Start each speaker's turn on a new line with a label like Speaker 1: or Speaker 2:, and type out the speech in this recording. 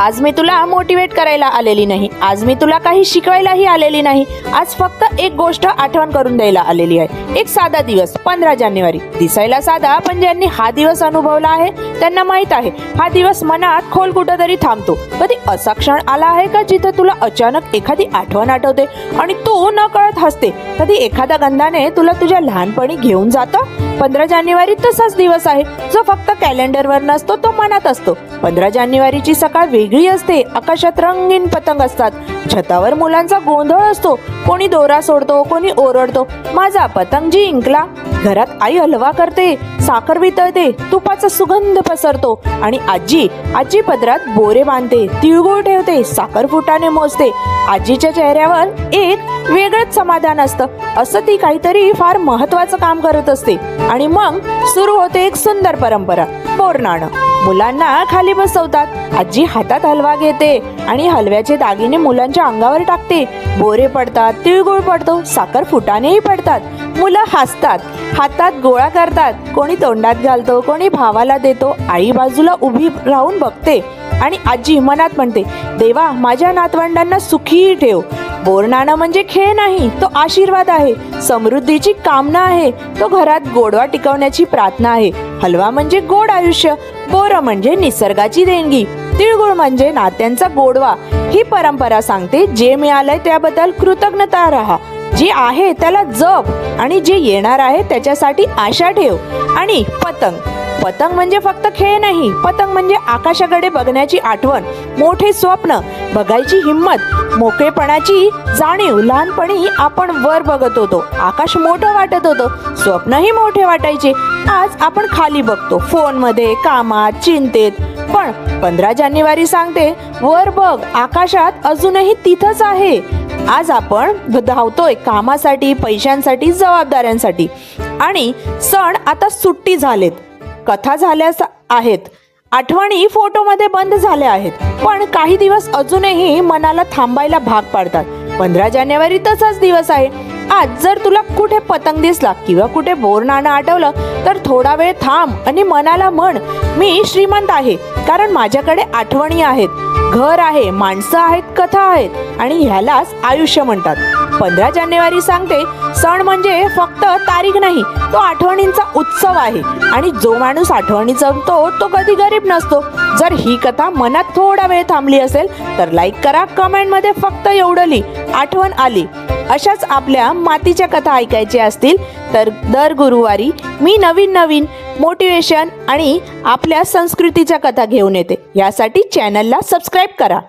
Speaker 1: आज मी तुला मोटिवेट करायला आलेली नाही. आज मी तुला काही शिकवायलाही आलेली नाही. आज फक्त एक गोष्ट आठवण करून द्यायला आलेली आहे. एक साधा दिवस पंधरा जानेवारी. दिसायला साधा पण ज्यांनी हा दिवस अनुभवला आहे त्यांना माहीत आहे हा दिवस मनात खोल कुठंतरी थांबतो. कधी असा क्षण आला आहे का जिथे तुला अचानक एखादी आठवण आठवते आणि तू न कळत हसते? कधी एखाद्या गंधाने तुला तुझ्या लहानपणी घेऊन जातं? पंधरा जानेवारी तसाच दिवस आहे. जो फक्त कॅलेंडरवर नसतो तो मनात असतो. पंधरा जानेवारीची सकाळ वेगळी असते. आकाशात रंगीन पतंग असतात. छतावर मुलांचा गोंधळ असतो. कोणी दोरा सोडतो कोणी ओरडतो. माझा पतंग जी इंकला घरात आई हलवा करते साखर वितळते तुपाचा सुगंध पसरतो. आणि आजी आजी पदरात बोरे बांधते तिळगुळ ठेवते साखर फुटाने मोजते. आजीच्या चेहऱ्यावर एक वेगळंच समाधान असतं. असं ती काहीतरी फार महत्वाचं काम करत असते. आणि मग सुरू होते एक सुंदर परंपरा. बोरनाणं मुलांना खाली बसवतात. आजी हातात हलवा घेते आणि हलव्याचे दागिने मुलांच्या अंगावर टाकते. बोरे पडतात तिळगुळ पडतो साखर फुटानेही पडतात. मुलं हसतात हातात गोळा करतात. कोणी तोंडात घालतो कोणी भावाला देतो. आई बाजूला उभी राहून बघते आणि आजी मनात म्हणते देवा माझ्या नातवंडांना सुखी ठेव. बोरनाणं म्हणजे खेळ नाही तो आशीर्वाद आहे. समृद्धीची कामना आहे तो घरात गोडवा टिकवण्याची प्रार्थना आहे. हलवा म्हणजे गोड आयुष्य बोर म्हणजे निसर्गाची देणगी तिळगुळ म्हणजे नात्यांचा गोडवा ही परंपरा सांगते जे मिळालंय त्याबद्दल कृतज्ञता राहा. जे आहे त्याला जप आणि जे येणार आहे त्याच्यासाठी आशा ठेव. आणि पतंग. पतंग म्हणजे फक्त खेळ नाही पतंग म्हणजे आकाशाकडे बघण्याची आठवण मोठे स्वप्न बघायची हिंमत मोकळेपणाची जाणीव लहानपणी आपण वर बघत होतो आकाश मोठं वाटत होतं स्वप्नही मोठे वाटायचे. आज आपण खाली बघतो फोनमध्ये कामात चिंतेत. पण पंधरा जानेवारी सांगते वर बघ आकाशात अजूनही तिथंच आहे. आज आपण धावतोय कामासाठी पैशांसाठी जबाबदाऱ्यांसाठी. आणि सण आता सुट्टी झालेत. कथा झाल्या आहेत. आठवणी फोटोमध्ये बंद झाल्या आहेत. पण काही दिवस अजूनही मनाला थांबायला भाग पाडतात. पंधरा जानेवारी तसाच दिवस आहे. आज जर तुला कुठे पतंग दिसला किंवा कुठे बोर नाणं आठवलं तर थोडा वेळ थांब आणि मनाला म्हण मी श्रीमंत आहे कारण माझ्याकडे आठवणी आहेत. घर आहे माणसं आहेत कथा आहेत आणि ह्यालाच आयुष्य म्हणतात. पंधरा जानेवारी सांगते सण म्हणजे फक्त तारीख नाही तो आठवणींचा उत्सव आहे. आणि जो माणूस आठवणी जमतो तो कधी गरीब नसतो. जर ही कथा मनात थोडा वेळ थांबली असेल तर लाईक करा कमेंटमध्ये फक्त एवढं लिही. आठवण आली. अशाच आपल्या मातीच्या कथा ऐकायच्या असतील तर दर गुरुवारी मी नवीन नवीन मोटिवेशन आणि आपल्या संस्कृतीच्या कथा घेऊन येते. यासाठी चॅनलला सबस्क्राईब करा.